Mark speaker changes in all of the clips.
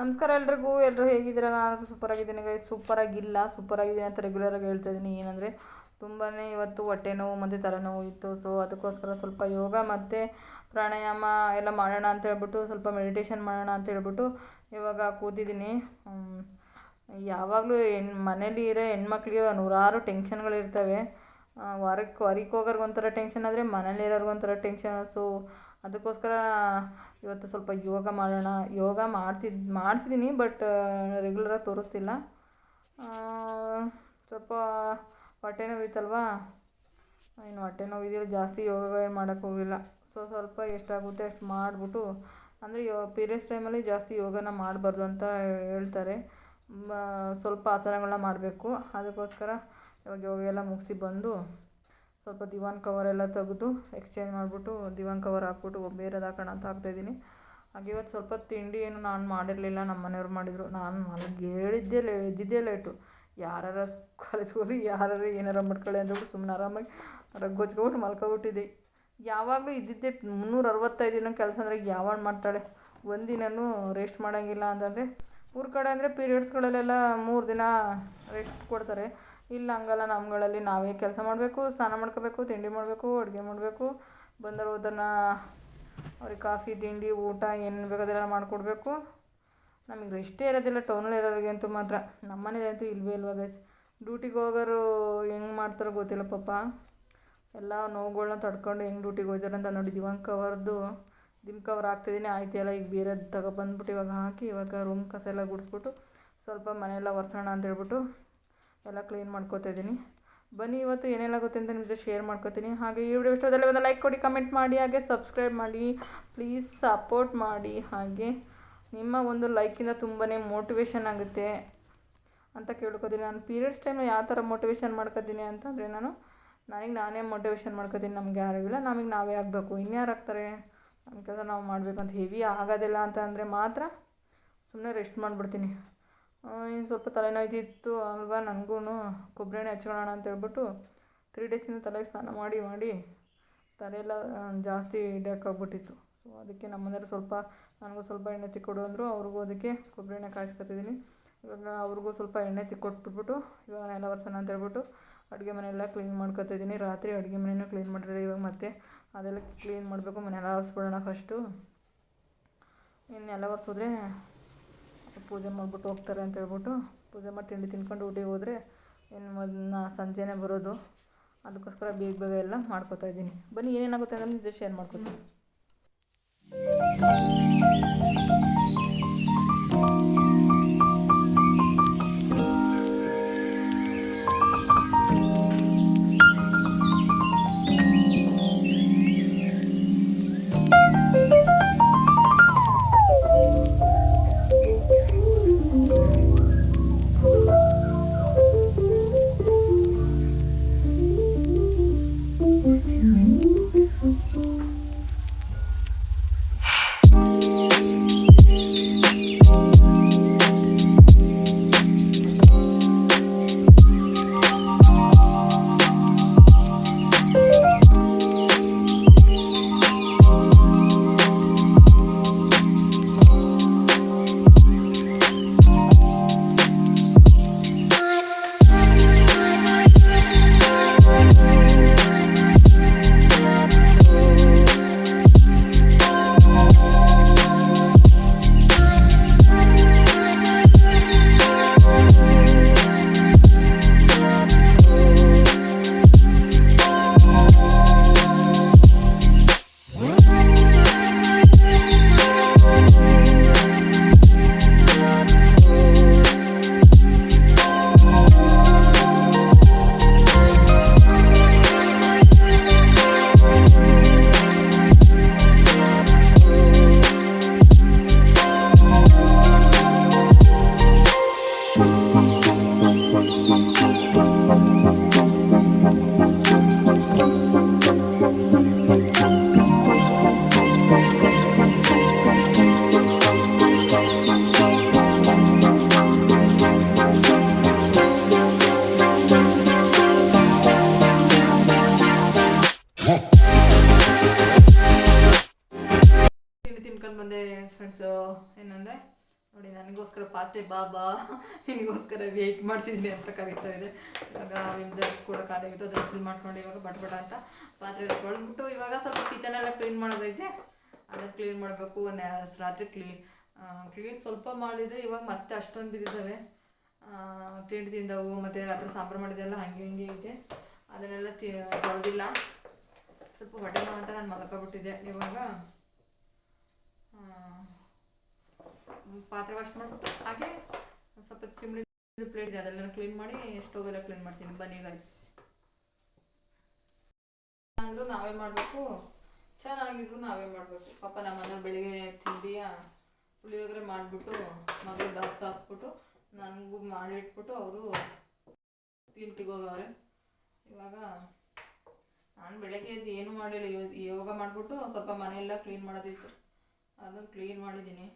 Speaker 1: ನಮಸ್ಕಾರ ಎಲ್ರಿಗೂ ಎಲ್ಲರೂ ಹೇಗಿದ್ದೀರ? ನಾನು ಸೂಪರಾಗಿದ್ದೀನಿ ಗೈ ಸೂಪರಾಗಿಲ್ಲ, ಸೂಪರಾಗಿದ್ದೀನಿ ಅಂತ ರೆಗ್ಯುಲರಾಗಿ ಹೇಳ್ತಾ ಇದ್ದೀನಿ. ಏನಂದರೆ ತುಂಬಾ ಇವತ್ತು ಹೊಟ್ಟೆ ನೋವು, ಮತ್ತು ತಲೆನೋವು ಇತ್ತು. ಸೊ ಅದಕ್ಕೋಸ್ಕರ ಸ್ವಲ್ಪ ಯೋಗ ಮತ್ತು ಪ್ರಾಣಾಯಾಮ ಎಲ್ಲ ಮಾಡೋಣ ಅಂತ ಹೇಳ್ಬಿಟ್ಟು, ಸ್ವಲ್ಪ ಮೆಡಿಟೇಷನ್ ಮಾಡೋಣ ಅಂತ ಹೇಳ್ಬಿಟ್ಟು ಇವಾಗ ಕೂತಿದ್ದೀನಿ. ಯಾವಾಗಲೂ ಹೆಣ್ ಮನೇಲಿ ಇರೋ ಹೆಣ್ಮಕ್ಳಿಗೆ ನೂರಾರು ಟೆನ್ಷನ್ಗಳಿರ್ತವೆ ವಾರಕ್ಕೆ ಹೊರಗೆ ಹೋಗೋರ್ಗೊಂಥರ ಟೆನ್ಷನ್ ಆದರೆ ಮನೇಲಿ ಇರೋರ್ಗೆ ಒಂಥರ ಟೆನ್ಷನ್ ಸೊ ಅದಕ್ಕೋಸ್ಕರ ಇವತ್ತು ಸ್ವಲ್ಪ ಯೋಗ ಮಾಡೋಣ, ಯೋಗ ಮಾಡ್ತಿದ್, ಮಾಡ್ತಿದ್ದೀನಿ, ಬಟ್ ರೆಗ್ಯುಲರಾಗಿ ತೋರಿಸ್ತಿಲ್ಲ. ಸ್ವಲ್ಪ ಹೊಟ್ಟೆ ನೋವಿತ್ತಲ್ವಾ? ಇನ್ನು ಹೊಟ್ಟೆ ನೋವಿದ್ರೆ ಜಾಸ್ತಿ ಯೋಗ ಮಾಡೋಕ್ಕೆ ಹೋಗಿಲ್ಲ. ಸೊ ಸ್ವಲ್ಪ ಎಷ್ಟಾಗುತ್ತೆ ಅಷ್ಟು ಮಾಡಿಬಿಟ್ಟು, ಅಂದರೆ ಯೋ ಪೀರಿಯಡ್ಸ್ ಟೈಮಲ್ಲಿ ಜಾಸ್ತಿ ಯೋಗನ ಮಾಡಬಾರ್ದು ಅಂತ ಹೇಳ್ತಾರೆ. ಸ್ವಲ್ಪ ಆಸನಗಳನ್ನ ಮಾಡಬೇಕು. ಅದಕ್ಕೋಸ್ಕರ ಇವಾಗ ಯೋಗ ಎಲ್ಲ ಮುಗಿಸಿ ಬಂದು ಸ್ವಲ್ಪ ದಿವಾನ್ ಕವರ್ ಎಲ್ಲ ತೆಗೆದು ಎಕ್ಸ್ಚೇಂಜ್ ಮಾಡಿಬಿಟ್ಟು ದಿವಾನ್ ಕವರ್ ಹಾಕ್ಬಿಟ್ಟು ಬೇರೆದು ಹಾಕೋಣ ಅಂತ ಹಾಕ್ತಾಯಿದ್ದೀನಿ ಹಾಗೆ ಇವತ್ತು ಸ್ವಲ್ಪ ತಿಂಡಿ ಏನು ನಾನು ಮಾಡಿರಲಿಲ್ಲ ನಮ್ಮ ಮನೆಯವ್ರು ಮಾಡಿದರು. ನಾನು ಮಲಗಿ ಹೇಳಿದ್ದೇ ಲೇ ಎದ್ದಿದ್ದೇ ಲೇಟು ಯಾರು ಕಾಲೇಜ್ಗೆ ಯಾರು ಏನಾರ ಮಾಡ್ಕೊಳ್ಳಿ ಅಂದ್ಬಿಟ್ಟು ಸುಮ್ಮನೆ ಆರಾಮಾಗಿ ರಗ್ಗೊಚ್ಕೊಬಿಟ್ಟು ಮಲ್ಕೊಬಿಟ್ಟಿದ್ದೆ. ಯಾವಾಗಲೂ ಇದ್ದಿದ್ದೆ ಮುನ್ನೂರ ಅರವತ್ತೈದು ದಿನ ಕೆಲಸ ಅಂದರೆ ಯಾವಾಗ ಮಾಡ್ತಾಳೆ? ಒಂದಿನೂ ರೆಸ್ಟ್ ಮಾಡೋಂಗಿಲ್ಲ ಅಂತಂದರೆ ಊರ ಕಡೆ ಅಂದರೆ ಪೀರಿಯಡ್ಸ್ಗಳಲ್ಲೆಲ್ಲ ಮೂರು ದಿನ ರೆಸ್ಟ್ ಕೊಡ್ತಾರೆ. ಇಲ್ಲ ಹಂಗಲ್ಲ ನಮ್ಮಗಳಲ್ಲಿ ನಾವೇ ಕೆಲಸ ಮಾಡಬೇಕು, ಸ್ನಾನ ಮಾಡ್ಕೋಬೇಕು, ತಿಂಡಿ ಮಾಡಬೇಕು, ಅಡುಗೆ ಮಾಡಬೇಕು. ಬಂದರು ಹೋದನ್ನ ಅವ್ರಿಗೆ ಕಾಫಿ, ತಿಂಡಿ, ಊಟ ಏನು ಬೇಕು ಅದೆಲ್ಲ ಮಾಡಿಕೊಡ್ಬೇಕು. ನಮಗೆ ರೆಸ್ಟೇ ಇರೋದಿಲ್ಲ ಟೌನಲ್ಲಿ ಅಂತೂ ಮಾತ್ರ. ನಮ್ಮ ಮನೇಲಂತೂ ಇಲ್ವೇ ಇಲ್ವ ಗೈಸ್ ಡ್ಯೂಟಿಗೆ ಹೋಗೋರು ಹೆಂಗೆ ಮಾಡ್ತಾರೋ ಗೊತ್ತಿಲ್ಲ ಪಾಪ. ಎಲ್ಲ ನೋವುಗಳನ್ನ ತಡ್ಕೊಂಡು ಹೆಂಗೆ ಡ್ಯೂಟಿಗೆ ಹೋಗ್ತಾರೆ ಅಂತ ನೋಡಿ, ದಿವಾಂಗ್ ಕವರ್ದು, ದಿಮ್ ಕವರ್ ಆಗ್ತಿದ್ದೀನಿ ಆಯ್ತು ಎಲ್ಲ ಈಗ ಬೇರೆದು ತಗೊಬಂದ್ಬಿಟ್ಟು ಇವಾಗ ಹಾಕಿ, ಇವಾಗ ರೂಮ್ ಕಸ ಎಲ್ಲ ಗುಡಿಸ್ಬಿಟ್ಟು ಸ್ವಲ್ಪ ಮನೆಯೆಲ್ಲ ಒರೆಸೋಣ ಅಂತ ಹೇಳ್ಬಿಟ್ಟು ಎಲ್ಲ ಕ್ಲೀನ್ ಮಾಡ್ಕೋತಾ ಇದ್ದೀನಿ. ಬನ್ನಿ, ಇವತ್ತು ಏನೆಲ್ಲ ಗೊತ್ತೆ ಅಂತ ನಿಮ್ಮ ಜೊತೆ ಶೇರ್ ಮಾಡ್ಕೋತೀನಿ. ಹಾಗೆ ಈ ವಿಡಿಯೋ ಇಷ್ಟದಲ್ಲಿ ಒಂದು ಲೈಕ್ ಕೊಡಿ ಕಮೆಂಟ್ ಮಾಡಿ, ಹಾಗೆ ಸಬ್ಸ್ಕ್ರೈಬ್ ಮಾಡಿ. ಪ್ಲೀಸ್ ಸಪೋರ್ಟ್ ಮಾಡಿ. ಹಾಗೆ ನಿಮ್ಮ ಒಂದು ಲೈಕಿಂದ ತುಂಬಾ ಮೋಟಿವೇಶನ್ ಆಗುತ್ತೆ ಅಂತ ಕೇಳ್ಕೊತೀನಿ. ನಾನು ಪೀರಿಯಡ್ಸ್ ಟೈಮ್ ಯಾವ ಥರ ಮೋಟಿವೇಶನ್ ಮಾಡ್ಕೋತೀನಿ ಅಂತಂದರೆ ನಾನು, ನನಗೆ ನಾನೇ ಮೋಟಿವೇಶನ್ ಮಾಡ್ಕೋತೀನಿ ನಮ್ಗೆ ಯಾರೂ ಇಲ್ಲ. ನಮಗೆ ನಾವೇ ಆಗಬೇಕು. ಇನ್ಯಾರು ಆಗ್ತಾರೆ? ನಮ್ಮ ನಾವು ಮಾಡಬೇಕು ಅಂತ. ಹೆವಿ ಆಗೋದಿಲ್ಲ ಅಂತ ಅಂದರೆ ಮಾತ್ರ ಸುಮ್ಮನೆ ರೆಸ್ಟ್ ಮಾಡಿಬಿಡ್ತೀನಿ. ಇನ್ನು ಸ್ವಲ್ಪ ತಲೆನೋಯ್ತಿತ್ತು ಅಲ್ವಾ ನನಗೂ ಕೊಬ್ಬರಿ ಎಣ್ಣೆ ಹಚ್ಕೊಳ್ಳೋಣ ಅಂತ ಹೇಳ್ಬಿಟ್ಟು ತ್ರೀ ಡೇಸಿಂದ ತಲೆಗೆ ಸ್ನಾನ ಮಾಡಿ ಮಾಡಿ ತಲೆಯೆಲ್ಲ ಜಾಸ್ತಿ ಆಗ್ಬಿಟ್ಟಿತ್ತು. ಸೊ ಅದಕ್ಕೆ ನಮ್ಮ ಮನೆಯವ್ರು ಸ್ವಲ್ಪ ನನಗೂ ಸ್ವಲ್ಪ ಎಣ್ಣೆ ತಿಕ್ಕೊಡು ಅಂದರು, ಅವ್ರಿಗೂ ಅದಕ್ಕೆ ಕೊಬ್ಬರಿ ಎಣ್ಣೆ ಕಾಯಿಸ್ಕೊತಿದ್ದೀನಿ ಇವಾಗ ಅವ್ರಿಗೂ ಸ್ವಲ್ಪ ಎಣ್ಣೆ ತಿಕ್ಕೊಟ್ಬಿಟ್ಟು ಇವಾಗ ನೆಲ ಒರೆಸೋಣ ಅಂತ ಹೇಳ್ಬಿಟ್ಟು ಅಡುಗೆ ಮನೆಯೆಲ್ಲ ಕ್ಲೀನ್ ಮಾಡ್ಕೊತಿದ್ದೀನಿ ರಾತ್ರಿ ಅಡುಗೆ ಮನೆಯೂ ಕ್ಲೀನ್ ಮಾಡಿದ್ರೆ ಇವಾಗ ಮತ್ತೆ. ಅದೆಲ್ಲ ಕ್ಲೀನ್ ಮಾಡಬೇಕು, ಮನೆಯೆಲ್ಲ ಒರೆಸ್ಬಿಡೋಣ ಫಸ್ಟು ಇನ್ನೆಲ್ಲ ಒರೆಸಿದ್ರೆ ಪೂಜೆ ಮಾಡಿಬಿಟ್ಟು ಹೋಗ್ತಾರೆ ಅಂತ ಹೇಳ್ಬಿಟ್ಟು ಪೂಜೆ ಮಾಡಿ ತಿಂಡಿ ತಿನ್ಕೊಂಡು ಊಟಿಗೆ ಹೋದರೆ ಇನ್ನು ಮೊದಲ ಸಂಜೆನೇ ಬರೋದು. ಅದಕ್ಕೋಸ್ಕರ ಬೇಗ ಬೇಗ ಎಲ್ಲ ಮಾಡ್ಕೊತಾ ಇದ್ದೀನಿ. ಬನ್ನಿ ಏನೇನಾಗುತ್ತೆ ಅಂದ್ರೆ ಜೊತೆ ಶೇರ್ ಮಾಡ್ಕೊತೀನಿ. ನೋಡಿ ನನಗೋಸ್ಕರ ಪಾತ್ರೆ ಬಾಬಾ ನಿನಗೋಸ್ಕರ ವೇಟ್ ಮಾಡ್ತಿದ್ದೀನಿ ಅಂತ ಕರೀತಾ ಇದೆ. ಇವಾಗ ವಿಮ್ಸರ್ ಕೂಡ ಖಾಲಿ ಆಗಿತ್ತು, ಅದನ್ನು ಫುಲ್ ಮಾಡ್ಕೊಂಡು ಇವಾಗ ಬಟ್ ಬಟ ಅಂತ ಪಾತ್ರೆ ತೊಳೆದ್ಬಿಟ್ಟು ಇವಾಗ ಸ್ವಲ್ಪ ಕಿಚನ್ ಎಲ್ಲ ಕ್ಲೀನ್ ಮಾಡೋದೈತೆ. ಅದನ್ನು ಕ್ಲೀನ್ ಮಾಡಬೇಕು ರಾತ್ರಿ ಕ್ಲೀನ್ ಕ್ಲೀನ್ ಸ್ವಲ್ಪ ಮಾಡಿದೆ ಇವಾಗ ಮತ್ತೆ ಅಷ್ಟೊಂದು ಬಿದ್ದಿದ್ದಾವೆ ತಿಂಡಿ ತಿಂದವು ಮತ್ತು ರಾತ್ರಿ ಸಾಂಬಾರು ಮಾಡಿದೆಲ್ಲ ಹಂಗೆ ಹಿಂಗೆ ಇದೆ. ಅದನ್ನೆಲ್ಲ ತಿ, ತೊಳೆದಿಲ್ಲ. ಸ್ವಲ್ಪ ಹೊಟ್ಟೆ ನೋವು ಅಂತ ನಾನು ಮಲ್ಕೊಬಿಟ್ಟಿದ್ದೆ. ಇವಾಗ ಪಾತ್ರೆ ವಾಶ್ ಮಾಡಿಬಿಟ್ಟು ಹಾಗೆ ಸ್ವಲ್ಪ ಚಿಮಣಿ ಪ್ಲೇಟ್ ಇದೆ ಅದೆಲ್ಲ ಕ್ಲೀನ್ ಮಾಡಿ ಸ್ಟೋವ್ ಎಲ್ಲ ಕ್ಲೀನ್ ಮಾಡ್ತೀನಿ. ಬನ್ನಿ ಗೈಸ್ ಅಂದರೂ ನಾವೇ ಮಾಡಬೇಕು. ಚೆನ್ನಾಗಿದ್ರು ನಾವೇ ಮಾಡಬೇಕು. ಪಾಪ ನಮ್ಮನ್ನ ಬೆಳಿಗ್ಗೆ ತಿಂಡಿಯ, ಪುಳಿಯೋಗರೆ ಮಾಡಿಬಿಟ್ಟು ಮಗಳು ಬಾಕ್ಸ್ ಹಾಕ್ಬಿಟ್ಟು ನನಗೂ ಮಾಡಿಟ್ಬಿಟ್ಟು ಅವರು ತಿಂಟಿಗೆ ಹೋಗವ್ರೆ. ಇವಾಗ ನಾನು ಬೆಳಗ್ಗೆ ಏನು ಮಾಡಿಲ್ಲ, ಯೋಗ ಮಾಡಿಬಿಟ್ಟು ಸ್ವಲ್ಪ ಮನೆಯೆಲ್ಲ ಕ್ಲೀನ್ ಮಾಡೋದಿತ್ತು. ಅದನ್ನು ಕ್ಲೀನ್ ಮಾಡಿದ್ದೀನಿ.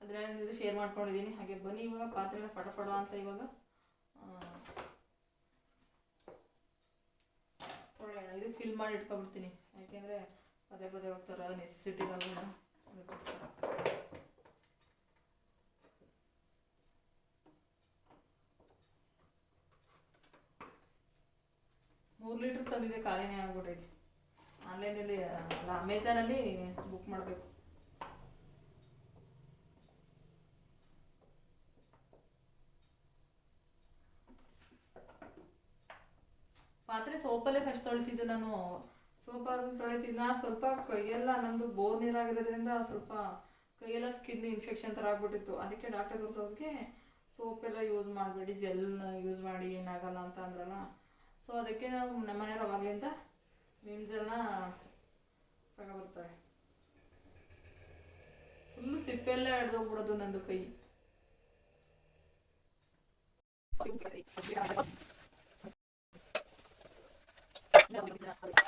Speaker 1: ಅದರಿಂದ ಶೇರ್ ಮಾಡ್ಕೊಂಡಿದ್ದೀನಿ. ಹಾಗೆ ಬನ್ನಿ ಇವಾಗ ಪಾತ್ರೆನ ಪಟ ಅಂತ ಇವಾಗ ತೊಳೆಯೋಣ ಇದು ಫಿಲ್ ಮಾಡಿ ಇಟ್ಕೊಬಿಡ್ತೀನಿ ಯಾಕೆಂದರೆ ಪದೇ ಪದೇ ಹೋಗ್ತಾರ ನೆಸೆಸಿಟಿ ಇರೋದಿಲ್ಲ ಅದಕ್ಕೋಸ್ಕರ. ಮೂರು ಲೀಟ್ರ್ ತಂದಿದೆ ಖಾಲಿನೇ ಆಗ್ಬಿಟ್ಟೈತಿ. ಆನ್ಲೈನಲ್ಲಿ ಅಲ್ಲ ಅಮೆಝಾನಲ್ಲಿ ಬುಕ್ ಮಾಡಬೇಕು. ಪಾತ್ರೆ ಸೋಪಲ್ಲೇ ಫಸ್ಟ್ ತೊಳಿಸಿದ್ದು ನಾನು. ಸೋಪ್ ತೊಳಿತಿದ್ನ ಸ್ವಲ್ಪ ಕೈಯೆಲ್ಲ ನಮ್ಮದು ಬೋರ್ ನೀರಾಗಿರೋದ್ರಿಂದ ಸ್ವಲ್ಪ ಕೈಯೆಲ್ಲ ಸ್ಕಿನ್ ಇನ್ಫೆಕ್ಷನ್ ಥರ ಆಗ್ಬಿಟ್ಟಿತ್ತು. ಅದಕ್ಕೆ ಡಾಕ್ಟರ್ ತೋರಿಸೋದಕ್ಕೆ ಎಲ್ಲ ಯೂಸ್ ಮಾಡಬೇಡಿ ಜೆಲ್ ಯೂಸ್ ಮಾಡಿ ಏನಾಗಲ್ಲ ಅಂತ ಅಂದ್ರಲ್ಲ. ಸೊ ಅದಕ್ಕೆ ನಾವು ನಮ್ಮ ಮನೆಯವ್ರು ಅವಾಗಲಿಂದ ಜೆಲ್ನ ತಗೊಬರ್ತಾರೆ ಫುಲ್ ಸಿಪ್ಪೆಲ್ಲ ಹಿಡ್ದೋಗ್ಬಿಡೋದು ನಂದು ಕೈ.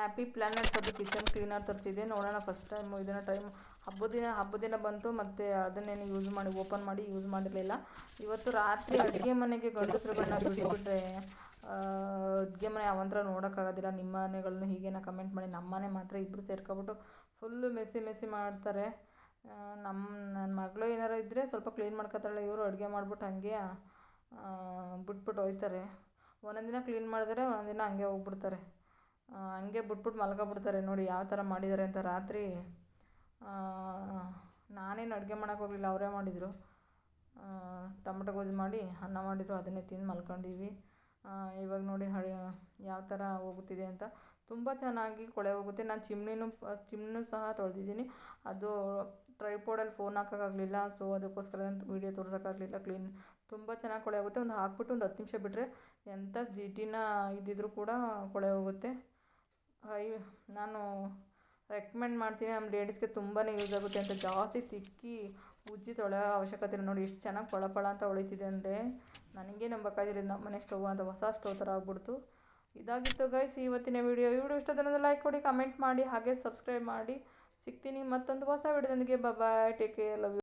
Speaker 1: ಹ್ಯಾಪಿ ಪ್ಲ್ಯಾನೆಟ್ ಅದು ಕಿಚನ್ ಕ್ಲೀನರ್ ತರಿಸಿದೆ ನೋಡೋಣ ಫಸ್ಟ್ ಟೈಮ್ ಇದನ್ನು ಟೈಮ್ ಹಬ್ಬದ ದಿನ ಹಬ್ಬದ ದಿನ ಬಂತು ಮತ್ತು ಅದನ್ನೇನು ಯೂಸ್ ಮಾಡಿ ಓಪನ್ ಮಾಡಿ ಯೂಸ್ ಮಾಡಿರಲಿಲ್ಲ. ಇವತ್ತು ರಾತ್ರಿ ಅಡುಗೆ ಮನೆಗೆ ಗಂಡಸರುಗಳನ್ನ ಬಿಟ್ಬಿಟ್ರೆ ಅಡುಗೆ ಮನೆ ಅವಂತರ ನೋಡೋಕ್ಕಾಗೋದಿಲ್ಲ. ನಿಮ್ಮ ಮನೆಗಳನ್ನ ಹೀಗೇನ ಕಮೆಂಟ್ ಮಾಡಿ ನಮ್ಮ ಮನೆ ಮಾತ್ರ ಇಬ್ಬರು ಸೇರ್ಕೊಬಿಟ್ಟು ಫುಲ್ಲು ಮೆಸ್ಸಿ ಮೆಸ್ಸಿ ಮಾಡ್ತಾರೆ. ನಮ್ಮ ನನ್ನ ಮಗಳು ಏನಾರು ಇದ್ದರೆ ಸ್ವಲ್ಪ ಕ್ಲೀನ್ ಮಾಡ್ಕೊತಾಳೆ ಇವರು ಅಡುಗೆ ಮಾಡ್ಬಿಟ್ಟು ಹಾಗೆ ಬಿಟ್ಬಿಟ್ಟು ಹೋಯ್ತಾರೆ. ಒಂದೊಂದು ದಿನ ಕ್ಲೀನ್ ಮಾಡಿದ್ರೆ ಒಂದೊಂದು ದಿನ ಹಂಗೆ ಹೋಗ್ಬಿಡ್ತಾರೆ. ಹಂಗೆ ಬಿಟ್ಬಿಟ್ಟು ಮಲ್ಕೊಬಿಡ್ತಾರೆ ನೋಡಿ ಯಾವ ಥರ ಮಾಡಿದ್ದಾರೆ ಅಂತ ರಾತ್ರಿ. ನಾನೇನು ಅಡುಗೆ ಮಾಡೋಕೆ ಹೋಗಲಿಲ್ಲ, ಅವರೇ ಮಾಡಿದರು. ಟೊಮಟೊ ಗೊಜ್ಜು ಮಾಡಿ ಅನ್ನ ಮಾಡಿದ್ರು, ಅದನ್ನೇ ತಿಂದು ಮಲ್ಕೊಂಡಿವಿ ಇವಾಗ ನೋಡಿ ಹಳೆ ಯಾವ ಥರ ಹೋಗುತ್ತಿದೆ ಅಂತ. ತುಂಬ ಚೆನ್ನಾಗಿ ಕೊಳೆ ಹೋಗುತ್ತೆ. ನಾನು ಚಿಮ್ನಿನೂ, ಚಿಮ್ನೂ ಸಹ ತೊಳೆದಿದ್ದೀನಿ. ಅದು ಟ್ರೈಪೋಡಲ್ಲಿ ಫೋನ್ ಹಾಕೋಕ್ಕಾಗಲಿಲ್ಲ, ಸೊ ಅದಕ್ಕೋಸ್ಕರ ವೀಡಿಯೋ ತೋರ್ಸೋಕ್ಕಾಗಲಿಲ್ಲ, ಕ್ಲೀನ್. ತುಂಬ ಚೆನ್ನಾಗಿ ಕೊಳೆ ಹೋಗುತ್ತೆ. ಒಂದು ಹಾಕ್ಬಿಟ್ಟು ಒಂದು ಹತ್ತು ನಿಮಿಷ ಬಿಟ್ಟರೆ ಎಂಥ ಜಿಡ್ಡಿನ ಇದ್ದಿದ್ರೂ ಕೂಡ ಕೊಳೆ ಹೋಗುತ್ತೆ. ಐ ನಾನು ರೆಕಮೆಂಡ್ ಮಾಡ್ತೀನಿ. ನಮ್ಮ ಲೇಡೀಸ್ಗೆ ತುಂಬಾ ಯೂಸ್ ಆಗುತ್ತೆ ಅಂತ. ಜಾಸ್ತಿ ತಿಕ್ಕಿ, ಉಜ್ಜಿ ತೊಳೆಯೋ ಅವಶ್ಯಕತೆ ಇಲ್ಲ. ನೋಡಿ, ಎಷ್ಟು ಚೆನ್ನಾಗಿ ಕೊಳಪಳ ಪಳ ಅಂತ ಹೊಳಿತಿದೆ ಅಂದರೆ, ನನಗೆ ನಂಬಕ್ಕಾಗಿಲ್ಲ. ನಮ್ಮ ಮನೆ ಸ್ಟವ್ ಅಂತ ಹೊಸ ಸ್ಟವ್ ಥರ ಆಗ್ಬಿಡ್ತು. ಇದಾಗಿತ್ತು ಗೈಸ್ ಇವತ್ತಿನ ವಿಡಿಯೋ ಈ ವಿಡಿಯೋ ಇಷ್ಟ ಲೈಕ್ ಕೊಡಿ ಕಮೆಂಟ್ ಮಾಡಿ, ಹಾಗೆ ಸಬ್ಸ್ಕ್ರೈಬ್ ಮಾಡಿ. ಸಿಗ್ತೀನಿ ಮತ್ತೊಂದು ಹೊಸ ವಿಡಿಯೋದೊಂದಿಗೆ bye take care love you